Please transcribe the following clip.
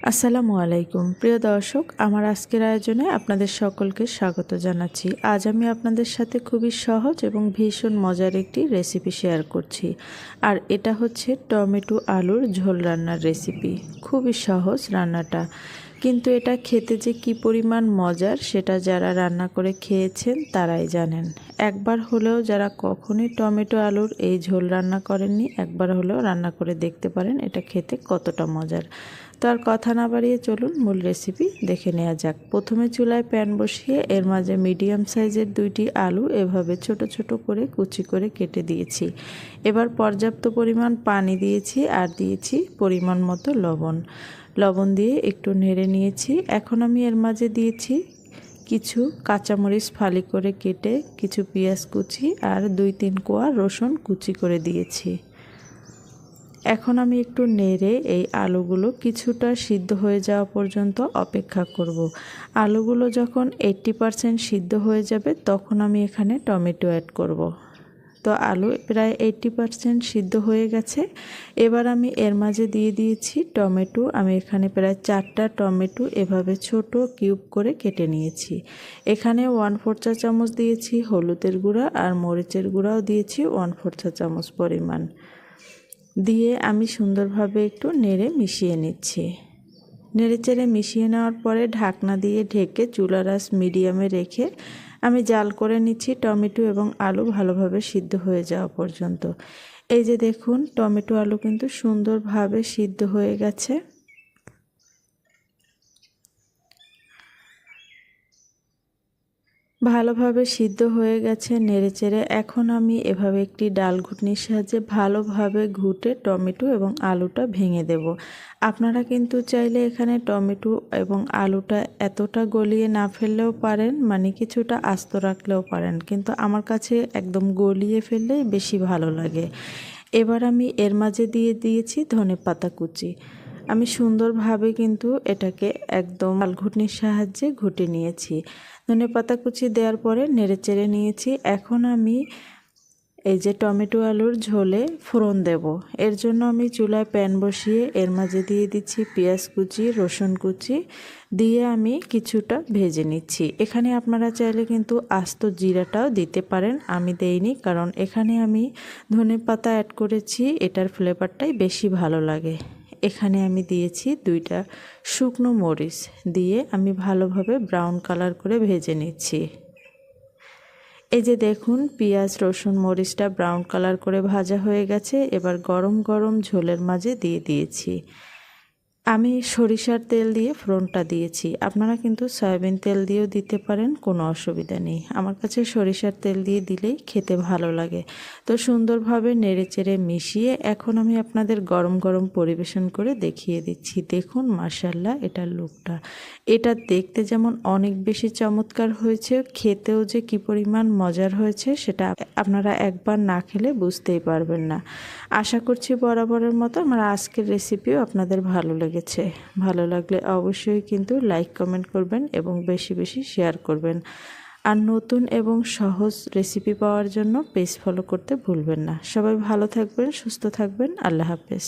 আসসালামু আলাইকুম। প্রিয় দর্শক, আমার আজকের আয়োজনে আপনাদের সকলকে স্বাগত জানাচ্ছি। আজ আমি আপনাদের সাথে খুবই সহজ এবং ভীষণ মজার একটি রেসিপি শেয়ার করছি। আর এটা হচ্ছে টমেটো আলুর ঝোল রান্নার রেসিপি। খুবই সহজ রান্নাটা। কিন্তু এটা খেতে যে কি পরিমাণ মজার, সেটা যারা রান্না করে খেয়েছেন তারাই জানেন। একবার হলেও যারা কখনোই টমেটো আলুর এই ঝোল রান্না করেননি, একবার হলেও রান্না করে দেখতে পারেন এটা খেতে কতটা মজার। তো আর কথা না বাড়িয়ে চলুন, মূল রেসিপি দেখে নেওয়া যাক। প্রথমে চুলায় প্যান বসিয়ে এর মাঝে মিডিয়াম সাইজের দুইটি আলু এভাবে ছোট ছোট করে কুচি করে কেটে দিয়েছি। এবার পর্যাপ্ত পরিমাণ পানি দিয়েছি আর দিয়েছি পরিমাণ মতো লবণ। লবণ দিয়ে একটু নেড়ে নিয়েছি এখন আমি এর মাঝে দিয়েছি কিছু কাঁচামরিচ ফালি করে কেটে কিছু পেঁয়াজ কুচি আর দুই তিন কোয়া রসুন কুচি করে দিয়েছি এখন আমি একটু নেড়ে এই আলুগুলো কিছুটা সিদ্ধ হয়ে যাওয়া পর্যন্ত অপেক্ষা করব। আলুগুলো যখন এইট্টি পারসেন্ট সিদ্ধ হয়ে যাবে, তখন আমি এখানে টমেটো অ্যাড করব। তো আলু প্রায় এইট্টি পারসেন্ট সিদ্ধ হয়ে গেছে। এবার আমি এর মাঝে দিয়ে দিয়েছি টমেটো। আমি এখানে প্রায় চারটা টমেটো এভাবে ছোট কিউব করে কেটে নিয়েছি। এখানে ওয়ান ফোর চা চামচ দিয়েছি হলুদের গুঁড়া আর মরিচের গুঁড়াও দিয়েছি ওয়ান ফোর চা চামচ পরিমাণ। দিয়ে আমি সুন্দরভাবে একটু নেড়ে মিশিয়ে নিচ্ছি। নেড়ে চেড়ে মিশিয়ে নেওয়ার পরে ঢাকনা দিয়ে ঢেকে চুলার আস মিডিয়ামে রেখে আমি জাল করে নিচ্ছি, টমেটো এবং আলু ভালোভাবে সিদ্ধ হয়ে যাওয়া পর্যন্ত। এই যে দেখুন, টমেটো আলু কিন্তু সুন্দরভাবে সিদ্ধ হয়ে গেছে। ভালোভাবে সিদ্ধ হয়ে গেছে, নেড়েচেড়ে। এখন আমি এভাবে একটি ডাল ঘুটনির সাহায্যে ভালোভাবে ঘুটে টমেটো এবং আলুটা ভেঙে দেব। আপনারা কিন্তু চাইলে এখানে টমেটো এবং আলুটা এতটা গলিয়ে না ফেললেও পারেন মানে কিছুটা আস্ত রাখলেও পারেন। কিন্তু আমার কাছে একদম গলিয়ে ফেললেই বেশি ভালো লাগে। এবার আমি এর মাঝে দিয়ে দিয়েছি ধনে পাতা কুচি। আমি সুন্দরভাবে কিন্তু এটাকে একদম আলঘুটনির সাহায্যে ঘুটে নিয়েছি। ধনে পাতা কুচি দেওয়ার পরে নেড়ে চেড়ে নিয়েছি। এখন আমি এই যে টমেটো আলুর ঝোলে ফোড়ন দেব। এর জন্য আমি চুলায় প্যান বসিয়ে এর মাঝে দিয়ে দিচ্ছি পেঁয়াজ কুচি, রসুন কুচি দিয়ে আমি কিছুটা ভেজে নিচ্ছি। এখানে আপনারা চাইলে কিন্তু আস্ত জিরাটাও দিতে পারেন, আমি দেইনি কারণ এখানে আমি ধনে পাতা অ্যাড করেছি, এটার ফ্লেভারটাই বেশি ভালো লাগে। এখানে আমি দিয়েছি দুইটা শুকনো মরিচ দিয়ে আমি ভালোভাবে ব্রাউন কালার করে ভেজে নিচ্ছি। এই যে দেখুন, পেঁয়াজ, রসুন, মরিচটা ব্রাউন কালার করে ভাজা হয়ে গেছে। এবার গরম গরম ঝোলের মাঝে দিয়ে দিয়েছি। আমি সরিষার তেল দিয়ে ফোড়নটা দিয়েছি। আপনারা কিন্তু সয়াবিন তেল দিয়েও দিতে পারেন, কোনো অসুবিধা নেই। আমার কাছে সরিষার তেল দিয়ে দিলেই খেতে ভালো লাগে। তো সুন্দরভাবে নেড়ে চেড়ে মিশিয়ে এখন আমি আপনাদের গরম গরম পরিবেশন করে দেখিয়ে দিচ্ছি। দেখুন মার্শাল্লাহ এটার লুকটা। এটা দেখতে যেমন অনেক বেশি চমৎকার হয়েছে, খেতেও যে কি পরিমাণ মজার হয়েছে, সেটা আপনারা একবার না খেলে বুঝতেই পারবেন না। আশা করছি বরাবরের মতো আমার আজকের রেসিপিও আপনাদের ভালো লেগেছে। ভালো লাগলে অবশ্যই কিন্তু লাইক কমেন্ট করবেন এবং বেশি বেশি শেয়ার করবেন। আর নতুন এবং সহজ রেসিপি পাওয়ার জন্য পেজ ফলো করতে ভুলবেন না। সবাই ভালো থাকবেন, সুস্থ থাকবেন। আল্লাহ হাফেজ।